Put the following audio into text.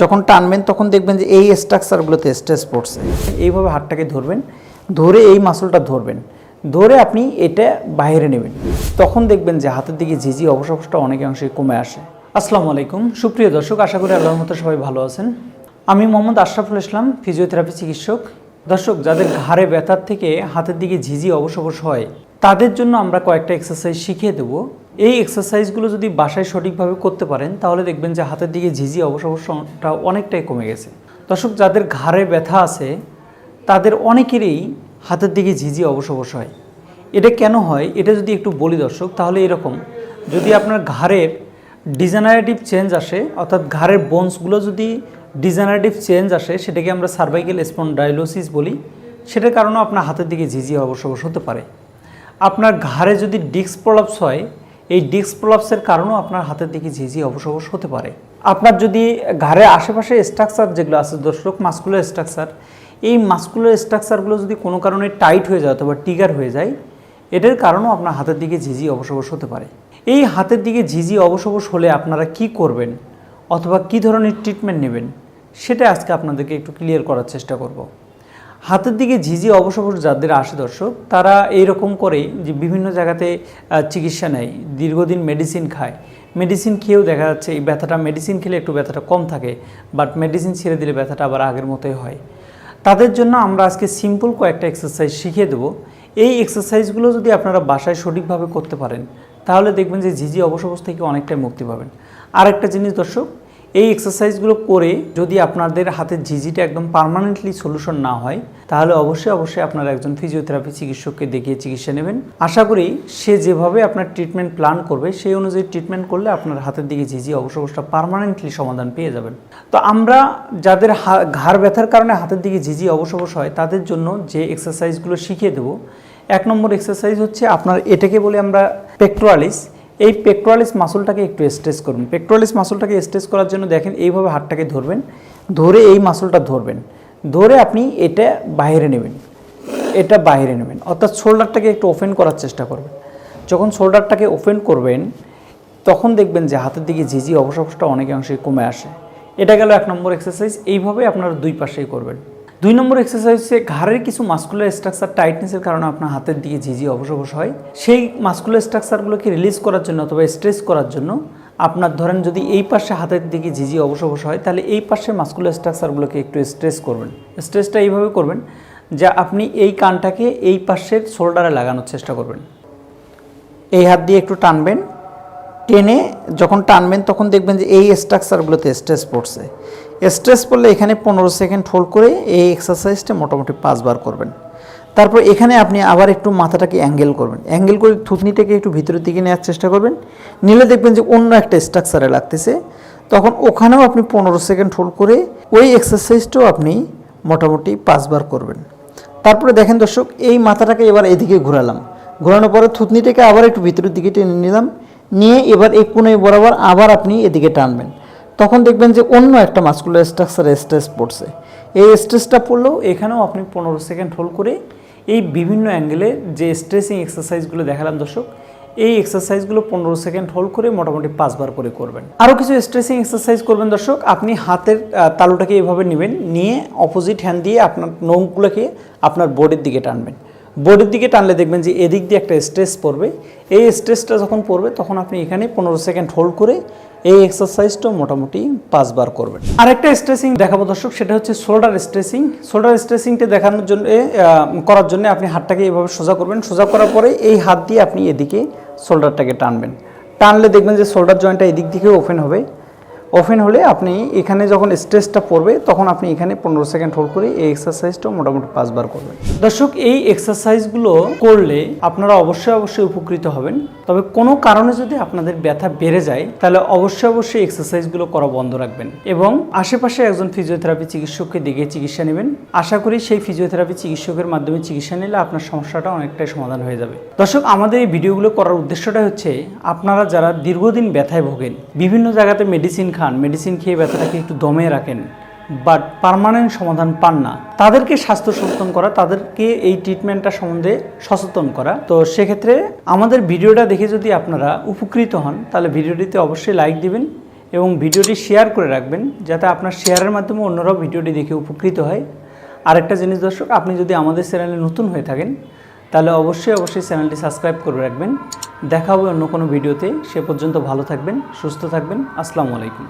যখন টানবেন, তখন দেখবেন যে এই স্ট্রাকচারগুলোতে স্ট্রেস পড়ছে। এইভাবে হাতটাকে ধরবেন, ধরে এই মাসলটা ধরবেন। ধরে আপনি এটা বাইরে নেবেন। তখন দেখবেন যে হাতের দিকে ঝিঝি অবসবসটা অনেকাংশে কমে আসে। আসসালামু আলাইকুম। সুপ্রিয় দর্শক, আশা করি আল্লাহর মতো সবাই ভালো আছেন। আমি মোহাম্মদ আশরাফুল ইসলাম, ফিজিওথেরাপি চিকিৎসক। দর্শক, যাদের ঘাড়ে ব্যথার থেকে হাতের দিকে ঝিঝি অবশ হয় তাদের জন্য আমরা কয়েকটা এক্সারসাইজ শিখিয়ে দেবো। এই এক্সারসাইজগুলো যদি বাসায় সঠিকভাবে করতে পারেন, তাহলে দেখবেন যে হাতের দিকে ঝিঝি অবশ অবশটা অনেকটাই কমে গেছে। দর্শক, যাদের ঘাড়ে ব্যথা আছে, তাদের অনেকেরই হাতের দিকে ঝিঝি অবশ হয়। এটা কেন হয়? এটা যদি একটু বলি দর্শক, তাহলে এরকম। যদি আপনার ঘাড়ের ডিজেনারেটিভ চেঞ্জ আসে, অর্থাৎ ঘাড়ের বোনসগুলো যদি ডিজেনারেটিভ চেঞ্জ আসে, সেটাকে আমরা সার্ভাইকেল স্পন্ডাইলোসিস বলি, সেটার কারণেও আপনার হাতের দিকে ঝিঝি অবশ হতে পারে। আপনার ঘাড়ে যদি ডিস্ক প্রলাপস হয়, এই ডিস্ক প্রলাপসের কারণেও আপনার হাতের দিকে ঝিঝি অবশ অবশ হতে পারে। আপনার যদি ঘাড়ের আশেপাশে স্ট্রাকচার যেগুলো আছে দর্শক মাস্কুলার স্ট্রাকচার এই মাস্কুলার স্ট্রাকচারগুলো যদি কোনো কারণে টাইট হয়ে যায় অথবা টিগার হয়ে যায় এটার কারণেও আপনার হাতের দিকে ঝিঝি অবশ হতে পারে। এই হাতের দিকে ঝিঝি অবশ হলে আপনারা কি করবেন অথবা কি ধরনের ট্রিটমেন্ট নেবেন, সেটা আজকে আপনাদেরকে একটু ক্লিয়ার করার চেষ্টা করব। হাতের দিকে ঝিঝি অবশ যাদের আসে দর্শক, তারা এইরকম করে যে বিভিন্ন জায়গাতে চিকিৎসা নেয়, দীর্ঘদিন মেডিসিন খায়। মেডিসিন খেয়েও দেখা যাচ্ছে এই ব্যথাটা মেডিসিন খেলে একটু ব্যথাটা কম থাকে বাট মেডিসিন ছেড়ে দিলে ব্যথাটা আবার আগের মতোই হয়। তাদের জন্য আমরা আজকে সিম্পল কয়েকটা এক্সারসাইজ শিখিয়ে দেবো। এই এক্সারসাইজগুলো যদি আপনারা বাসায় সঠিকভাবে করতে পারেন, তাহলে দেখবেন যে ঝিঝি অবস্থা থেকে অনেকটাই মুক্তি পাবেন। আর একটা জিনিস দর্শক এই এক্সারসাইজগুলো করে যদি আপনাদের হাতের ঝিঝিটা একদম পার্মানেন্টলি সলিউশন না হয়, তাহলে অবশ্যই অবশ্যই আপনারা একজন ফিজিওথেরাপি চিকিৎসককে দেখিয়ে চিকিৎসা নেবেন। আশা করি সে যেভাবে আপনার ট্রিটমেন্ট প্ল্যান করবে, সেই অনুযায়ী ট্রিটমেন্ট করলে আপনার হাতের দিকে ঝিঝি অবশ্য অবশ্যই পার্মানেন্টলি সমাধান পেয়ে যাবেন। তো আমরা যাদের ঘাড় ব্যথার কারণে হাতের দিকে ঝিঝি অবশ্য অবশ্য হয়, তাদের জন্য যে এক্সারসাইজগুলো শিখিয়ে দেবো, এক নম্বর এক্সারসাইজ হচ্ছে আপনার এটাকে বলে আমরা পেক্টোরালিস এই পেক্টোরালিস মাসলটাকে একটু স্ট্রেস করুন। পেক্টোরালিস মাসলটাকে স্ট্রেস করার জন্য দেখেন, এইভাবে হাতটাকে ধরবেন, ধরে এই মাসলটা ধরবেন। ধরে আপনি এটা বাইরে নেবেন, এটা বাইরে নেবেন। অর্থাৎ শোল্ডারটাকে একটু ওপেন করার চেষ্টা করবেন। যখন শোল্ডারটাকে ওপেন করবেন, তখন দেখবেন যে হাতের দিকে ঝিঝি অবসবসটা অনেকাংশে কমে আসে। এটা গেল এক নম্বর এক্সারসাইজ এইভাবে আপনারা দুই পাশেই করবেন। দুই নম্বর এক্সারসাইজ হচ্ছে ঘাড়ের কিছু মাস্কুলার স্ট্রাকচার টাইটনেসের কারণে আপনার হাতের দিকে ঝিঝি অবসবস হয়। সেই মাস্কুলার স্ট্রাকচারগুলোকে রিলিজ করার জন্য অথবা স্ট্রেস করার জন্য আপনার ধরেন যদি এই পাশে হাতের দিকে ঝিঝি অবসবস হয়, তাহলে এই পাশে মাস্কুলার স্ট্রাকচারগুলোকে একটু স্ট্রেস করবেন। স্ট্রেসটা এইভাবে করবেন যে আপনি এই কানটাকে এই পাশের শোল্ডারে লাগানোর চেষ্টা করবেন। এই হাত দিয়ে একটু টানবেন। টেনে যখন টানবেন, তখন দেখবেন যে এই স্ট্রাকচারগুলোতে স্ট্রেস পড়ছে। স্ট্রেস পড়লে এখানে পনেরো সেকেন্ড হোল্ড করে এই এক্সারসাইজটা মোটামুটি পাঁচবার করবেন। তারপর এখানে আপনি আবার একটু মাথাটাকে অ্যাঙ্গেল করবেন। অ্যাঙ্গেল করে থুতনিটাকে একটু ভিতরের দিকে নেওয়ার চেষ্টা করবেন। নিলে দেখবেন যে অন্য একটা স্ট্রাকচারে লাগতেছে। তখন ওখানেও আপনি পনেরো সেকেন্ড হোল্ড করে ওই এক্সারসাইজটাও আপনি মোটামুটি পাঁচবার করবেন। তারপরে দেখেন দর্শক, এই মাথাটাকে এবার এদিকে ঘোরালাম। ঘোরানোর পরে থুতনিটাকে আবার একটু ভিতরের দিকে টেনে নিলাম। নিয়ে এবার এই কোণে বরাবর আবার আপনি এদিকে টানবেন। তখন দেখবেন যে অন্য একটা মাস্কুলার স্ট্রাকচারে স্ট্রেস পড়ছে। এই স্ট্রেসটা পড়লেও এখানেও আপনি পনেরো সেকেন্ড হোল্ড করে এই বিভিন্ন অ্যাঙ্গেলে যে স্ট্রেসিং এক্সারসাইজগুলো দেখালাম দর্শক, এই এক্সারসাইজগুলো পনেরো সেকেন্ড হোল্ড করে মোটামুটি পাঁচবার করে করবেন। আরও কিছু স্ট্রেসিং এক্সারসাইজ করবেন দর্শক, আপনি হাতের তালুটাকে এভাবে নেবেন, নিয়ে অপোজিট হ্যান্ড দিয়ে আপনার নখগুলোকে আপনার বোর্ডের দিকে টানবেন। বোর্ডের দিকে টানলে দেখবেন যে এদিক দিয়ে একটা স্ট্রেস পড়বে। এই স্ট্রেসটা যখন পড়বে, তখন আপনি এখানে পনেরো সেকেন্ড হোল্ড করে এই এক্সারসাইজটা মোটামুটি পাঁচবার করবেন। আরেকটা স্ট্রেসিং দেখাবো দর্শক, সেটা হচ্ছে শোল্ডার স্ট্রেসিং শোল্ডার স্ট্রেসিংটা দেখানোর জন্য করার জন্য আপনি হাতটাকে এভাবে সোজা করবেন। সোজা করার পরে এই হাত দিয়ে আপনি এদিকে শোল্ডারটাকে টানবেন। টানলে দেখবেন যে শোল্ডার জয়েন্টটা এদিক দিকে ওপেন হবে। ওপেন হলে আপনি এখানে যখন স্ট্রেসটা পড়বে, তখন আপনি এখানে পনেরো সেকেন্ড হোল্ড করে এই এক্সারসাইজটা মোটামুটি পাঁচবার করবেন। দর্শক, এই এক্সারসাইজগুলো করলে আপনারা অবশ্যই অবশ্যই উপকৃত হবেন। তবে কোনো কারণে যদি আপনাদের ব্যথা বেড়ে যায়, তাহলে অবশ্যই অবশ্যই এক্সারসাইজগুলো করা বন্ধ রাখবেন এবং আশেপাশে একজন ফিজিওথেরাপি চিকিৎসককে দেখে চিকিৎসা নেবেন। আশা করি সেই ফিজিওথেরাপি চিকিৎসকের মাধ্যমে চিকিৎসা নিলে আপনার সমস্যাটা অনেকটাই সমাধান হয়ে যাবে। দর্শক, আমাদের এই ভিডিওগুলো করার উদ্দেশ্যটা হচ্ছে, আপনারা যারা দীর্ঘদিন ব্যথায় ভোগেন, বিভিন্ন জায়গাতে মেডিসিন খান মেডিসিন খেয়ে ব্যথাটাকে একটু দমে রাখেন বাট পার্মানেন্ট সমাধান পান না। তাদেরকে স্বাস্থ্য সচেতন করা, তাদেরকে এই ট্রিটমেন্টটা সম্বন্ধে সচেতন করা। তো সেক্ষেত্রে আমাদের ভিডিওটা দেখে যদি আপনারা উপকৃত হন, তাহলে ভিডিওটিতে অবশ্যই লাইক দিবেন এবং ভিডিওটি শেয়ার করে রাখবেন, যাতে আপনার শেয়ারের মাধ্যমে অন্যরাও ভিডিওটি দেখে উপকৃত হয়। আরেকটা জিনিস দর্শক, আপনি যদি আমাদের চ্যানেলে নতুন হয়ে থাকেন, তাহলে অবশ্যই অবশ্যই চ্যানেলটি সাবস্ক্রাইব করে রাখবেন। দেখা হবে অন্য কোনো ভিডিওতে। সে পর্যন্ত ভালো থাকবেন, সুস্থ থাকবেন। আসসালামু আলাইকুম।